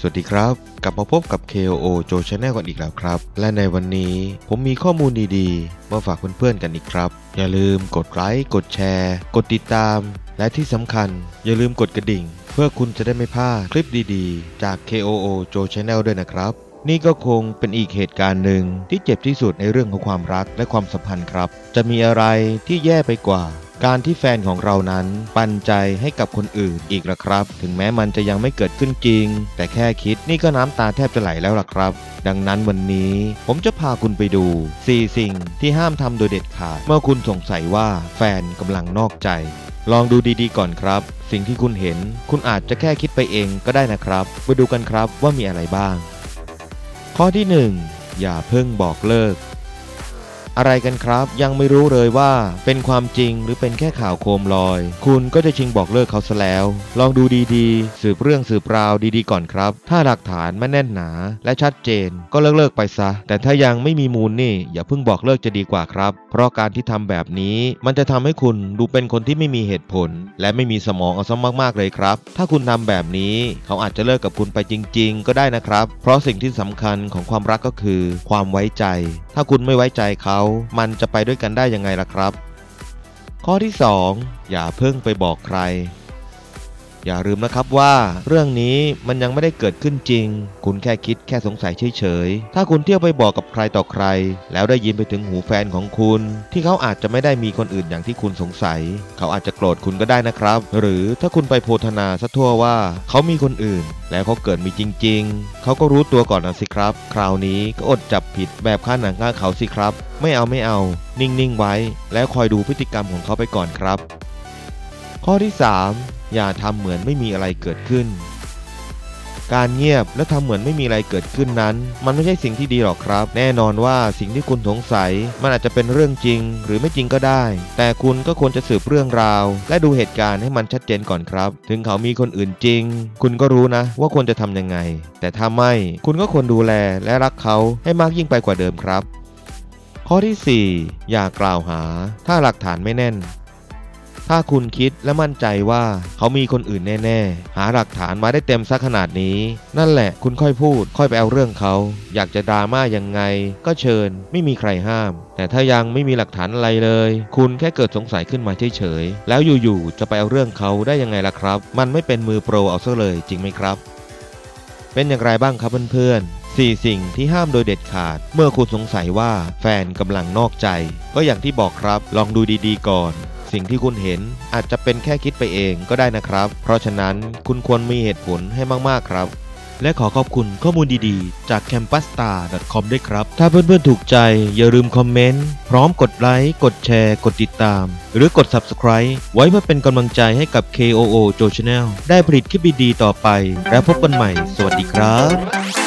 สวัสดีครับ กลับมาพบกับ KOO Joe Channel กันอีกแล้วครับ และในวันนี้ผมมีข้อมูลดีๆ มาฝากเพื่อนๆกันอีกครับ อย่าลืมกดไลค์กดแชร์ กดติดตาม และที่สำคัญ อย่าลืมกดกระดิ่ง เพื่อคุณจะได้ไม่พลาดคลิปดีๆ จาก KOO Joe Channel ด้วยนะครับ นี่ก็คงเป็นอีกเหตุการณ์หนึ่งที่เจ็บที่สุดในเรื่องของความรักและความสัมพันธ์ครับ จะมีอะไรที่แย่ไปกว่า การที่แฟนของเรานั้นปันใจให้กับคนอื่นอีกละครับ ถึงแม้มันจะยังไม่เกิดขึ้นจริง แต่แค่คิดนี่ก็น้ำตาแทบจะไหลแล้วล่ะครับ ดังนั้นวันนี้ผมจะพาคุณไปดู 4 สิ่งที่ห้ามทำโดยเด็ดขาด เมื่อคุณสงสัยว่าแฟนกำลังนอกใจ ลองดูดีๆก่อนครับ สิ่งที่คุณเห็น คุณอาจจะแค่คิดไปเองก็ได้นะครับมาดูกันครับว่ามีอะไรบ้าง ข้อที่ 1 อย่าเพิ่งบอกเลิก อะไรกันครับ ยังไม่รู้เลยว่าเป็นความจริงหรือเป็นแค่ข่าวโคมลอย คุณก็จะชิงบอกเลิกเขาซะแล้ว ลองดูดีๆ สืบเรื่องสืบราวดีๆก่อนครับ ถ้าหลักฐานไม่แน่นหนา และชัดเจน ก็เลิกเลิกไปซะ แต่ถ้ายังไม่มีมูลนี่ อย่าเพิ่งบอกเลิกจะดีกว่าครับ เพราะการที่ทำแบบนี้ มันจะทำให้คุณดูเป็นคนที่ไม่มีเหตุผล และไม่มีสมองเอาซะมากๆเลยครับ ถ้าคุณทำแบบนี้ เขาอาจจะเลิกกับคุณไปจริง ๆ ก็ได้นะครับ เพราะสิ่งที่สำคัญของความรักก็คือ ความไว้ใจ ถ้าคุณไม่ไว้ใจเขามันจะไปด้วยกันได้ยังไงล่ะครับ ข้อที่ 2 อย่าเพิ่งไปบอกใคร อย่าลืมนะครับว่า เรื่องนี้มันยังไม่ได้เกิดขึ้นจริง คุณแค่คิดแค่สงสัยเฉยๆ ถ้าคุณเที่ยวไปบอกกับใครต่อใคร แล้วได้ยินไปถึงหูแฟนของคุณ ที่เขาอาจจะไม่ได้มีคนอื่นอย่างที่คุณสงสัย เขาอาจจะโกรธคุณก็ได้นะครับ หรือถ้าคุณไปโพธนาซะทั่วว่า เขามีคนอื่น แล้วเขาเกิดมีจริง ๆ เขาก็รู้ตัวก่อนนะสิครับ คราวนี้ก็อดจับผิดแบบข้าหนังข้าเขาสิครับ ไม่เอาไม่เอา นิ่งๆไว้ แล้วคอยดูพฤติกรรมของเขาไปก่อนครับ ข้อที่ 3 อย่าทำเหมือนไม่มีอะไรเกิดขึ้น การเงียบและทำเหมือนไม่มีอะไรเกิดขึ้นนั้น มันไม่ใช่สิ่งที่ดีหรอกครับ แน่นอนว่าสิ่งที่คุณสงสัย มันอาจจะเป็นเรื่องจริงหรือไม่จริงก็ได้ แต่คุณก็ควรจะสืบเรื่องราว และดูเหตุการณ์ให้มันชัดเจนก่อนครับ ถึงเขามีคนอื่นจริง คุณก็รู้นะ ว่าควรจะทำยังไง แต่ถ้าไม่คุณก็ควรดูแลและรักเขาให้มากยิ่งไปกว่าเดิมครับข้อที่ 4 อย่ากล่าวหา ถ้าหลักฐานไม่แน่น ถ้าคุณคิดและมั่นใจว่าเขามีคนอื่นแน่ ๆ หาหลักฐานมาได้เต็มซักขนาดนี้ นั่นแหละคุณค่อยพูด ค่อยไปเอาเรื่องเขา อยากจะดราม่ายังไง ก็เชิญไม่มีใครห้าม แต่ถ้ายังไม่มีหลักฐานอะไรเลย คุณแค่เกิดสงสัยขึ้นมาเฉยๆแล้วอยู่ๆจะไปเอาเรื่องเขาได้ยังไงล่ะครับ มันไม่เป็นมือโปรเอาซะเลยจริงไหมครับ เป็นอย่างไรบ้างครับเพื่อนๆ4 สิ่งที่ห้ามโดยเด็ดขาด เมื่อคุณสงสัยว่าแฟนกำลังนอกใจ ก็อย่างที่บอกครับ ลองดูดีๆก่อน สิ่งที่คุณเห็นอาจจะเป็นแค่คิดไปเองก็ได้นะครับ เพราะฉะนั้นคุณควรมีเหตุผลให้มากๆครับ และขอขอบคุณข้อมูลดีๆ จาก campustar.com ด้วยครับ ถ้าเพื่อนๆถูกใจอย่าลืมคอมเมนต์ พร้อมกดไลค์ กดแชร์ กดติดตาม หรือกด subscribe ไว้เพื่อเป็นกำลังใจให้กับ KOO Joe Channel ได้ผลิตคลิปดีๆต่อไป และพบกันใหม่ สวัสดีครับ